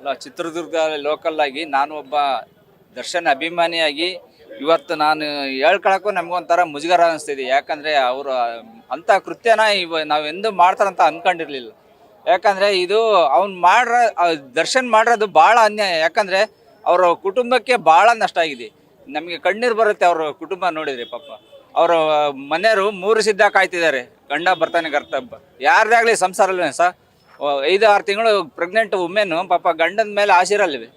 ಅಲ್ಲ, ಚಿತ್ರದುರ್ಗ ಲೋಕಲ್ ಆಗಿ ನಾನು ಒಬ್ಬ ದರ್ಶನ್ ಅಭಿಮಾನಿಯಾಗಿ ಇವತ್ತು ನಾನು ಹೇಳ್ಕೊಳಕ್ಕೂ ನಮಗೊಂಥರ ಮುಜುಗರ ಅನಿಸ್ತಿದೆ. ಯಾಕಂದರೆ ಅವರು, ಅಂಥ ಕೃತ್ಯನ ಇವ ನಾವು ಎಂದೂ ಮಾಡ್ತಾರಂತ ಅಂದ್ಕೊಂಡಿರ್ಲಿಲ್ಲ ಯಾಕಂದರೆ ಇದು ಅವ್ನು ಮಾಡ್ರ ದರ್ಶನ್ ಮಾಡಿರೋದು ಭಾಳ ಅನ್ಯಾಯ. ಯಾಕಂದರೆ ಅವರ ಕುಟುಂಬಕ್ಕೆ ಭಾಳ ನಷ್ಟ ಆಗಿದೆ. ನಮಗೆ ಕಣ್ಣೀರು ಬರುತ್ತೆ ಅವರ ಕುಟುಂಬ ನೋಡಿದ್ರಿ ಪಾಪ. ಅವರ ಮನೆಯವರು ಮೂರು ಸಿದ್ಧ ಕಾಯ್ತಿದ್ದಾರೆ. ಗಂಡ ಬರ್ತಾನೆ ಕರ್ತಬ್ಬ ಯಾರ್ದಾಗಲಿ ಸಂಸಾರ ಸರ್ ಐದು ಆರು ತಿಂಗಳು ಪ್ರೆಗ್ನೆಂಟ್ ವುಮೆನ್ ಪಾಪ ಗಂಡನ ಮೇಲೆ ಆಸಿರಲ್ವಿ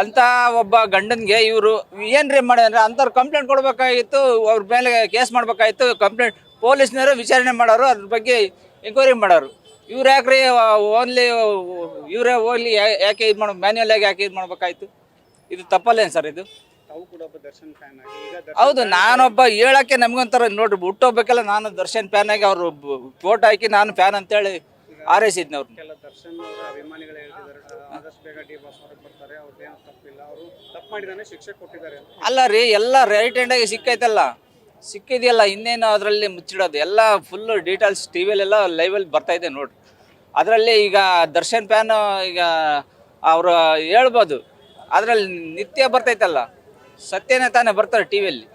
ಅಂತ ಒಬ್ಬ ಗಂಡನಿಗೆ ಇವರು ಏನ್ರಿ ಮಾಡಿದ್ರೆ ಅಂಥವ್ರು ಕಂಪ್ಲೇಂಟ್ ಕೊಡ್ಬೇಕಾಗಿತ್ತು, ಅವ್ರ ಮೇಲೆ ಕೇಸ್ ಮಾಡಬೇಕಾಗಿತ್ತು ಕಂಪ್ಲೇಂಟ್ ಪೊಲೀಸ್ನವರು ವಿಚಾರಣೆ ಮಾಡೋರು, ಅದ್ರ ಬಗ್ಗೆ ಎಂಕ್ವೈರಿ ಮಾಡೋರು. ಇವ್ರು ಯಾಕ್ರಿ ಓನ್ಲಿ ಇವರೇ ಓನ್ಲಿ ಯಾಕೆ ಇದು ಮಾಡೋ ಮ್ಯಾನ್ಯಲ್ ಆಗಿ ಯಾಕೆ ಇದು ಮಾಡ್ಬೇಕಾಯ್ತು? ಇದು ತಪ್ಪಲ್ಲೇನು ಸರ್ ಇದು? ಹೌದು, ನಾನೊಬ್ಬ ಹೇಳಕ್ಕೆ ನಮ್ಗೊಂಥರ ನೋಡ್ರಿ, ಹುಟ್ಟೋಗ್ಬೇಕಲ್ಲ, ನಾನು ದರ್ಶನ್ ಫ್ಯಾನ್ ಆಗಿ ಅವರು ಫೋಟೋ ಹಾಕಿ ನಾನು ಫ್ಯಾನ್ ಅಂತೇಳಿ ಆರೈಸಿದ್ನಿ ಅವ್ರನ್ನ ಕೆಲ ದರ್ಶನ್ ಅವರ ಅಭಿಮಾನಿಗಳು ಹೇಳ್ತಿದ್ದಾರೆ ಆ, ಆದಷ್ಟು ಬೇಗ ಡಿ ಬಾಸ್ ಹೊರಗೆ ಬರ್ತಾರೆ ಅವ್ರದ್ದೇನು ತಪ್ಪಿಲ್ಲ. ಅವರು ತಪ್ಪು ಮಾಡಿದಾನೆ ಶಿಕ್ಷೆ ಕೊಟ್ಟಿದ್ದಾರೆ ಅಂತ. ಅಲ್ಲ ರೀ ಎಲ್ಲ ರೈಟ್ ಹ್ಯಾಂಡಾಗಿ ಸಿಕ್ಕೈತಲ್ಲ. ಸಿಕ್ಕಿದೆಯಲ್ಲ ಇನ್ನೇನು ಅದರಲ್ಲಿ ಮುಚ್ಚಿಡೋದು. ಎಲ್ಲ ಫುಲ್ಲು ಡೀಟೇಲ್ಸ್ ಟಿ ವಿಲೆಲ್ಲ ಲೈವಲ್ಲಿ ಬರ್ತಾ ಇದೆ ನೋಡ್ರಿ. ಅದರಲ್ಲಿ ಈಗ ದರ್ಶನ್ ಫ್ಯಾನ್ ಈಗ ಅವರು ಹೇಳ್ಬೋದು. ಅದರಲ್ಲಿ ನಿತ್ಯ ಬರ್ತೈತಲ್ಲ. ಸತ್ಯನೇ ತಾನೇ ಬರ್ತಾರೆ ಟಿ ವಿಯಲ್ಲಿ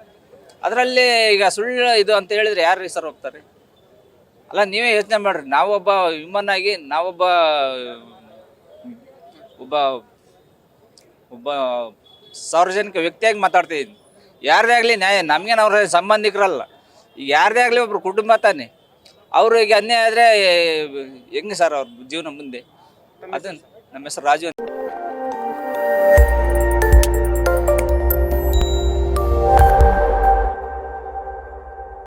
ಅದರಲ್ಲಿ ಈಗ ಸುಳ್ಳು ಇದು ಅಂತ ಹೇಳಿದ್ರೆ ಯಾರು ರೀ ಸರ್ ಹೋಗ್ತಾರೆ? ಅಲ್ಲ ನೀವೇ ಯೋಚನೆ ಮಾಡ್ರಿ. ನಾವೊಬ್ಬ ಹ್ಯೂಮನ್ ಆಗಿ ನಾವೊಬ್ಬ ಒಬ್ಬ ಒಬ್ಬ ಸಾರ್ವಜನಿಕ ವ್ಯಕ್ತಿಯಾಗಿ ಮಾತಾಡ್ತಿದ್ದೀನಿ ಯಾರದೇ ಆಗಲಿ ನ್ಯಾಯ ನಮಗೇನು ಅವ್ರ ಸಂಬಂಧಿಕರಲ್ಲ. ಈಗ ಯಾರದೇ ಆಗಲಿ ಒಬ್ರು ಕುಟುಂಬ ತಾನೆ. ಅವ್ರಿಗೆ ಅನ್ಯಾಯ ಆದರೆ ಹೆಂಗೆ ಸರ್ ಅವ್ರ ಜೀವನ ಮುಂದೆ? ಅದನ್ನು ನಮ್ಮ ಹೆಸರು ರಾಜು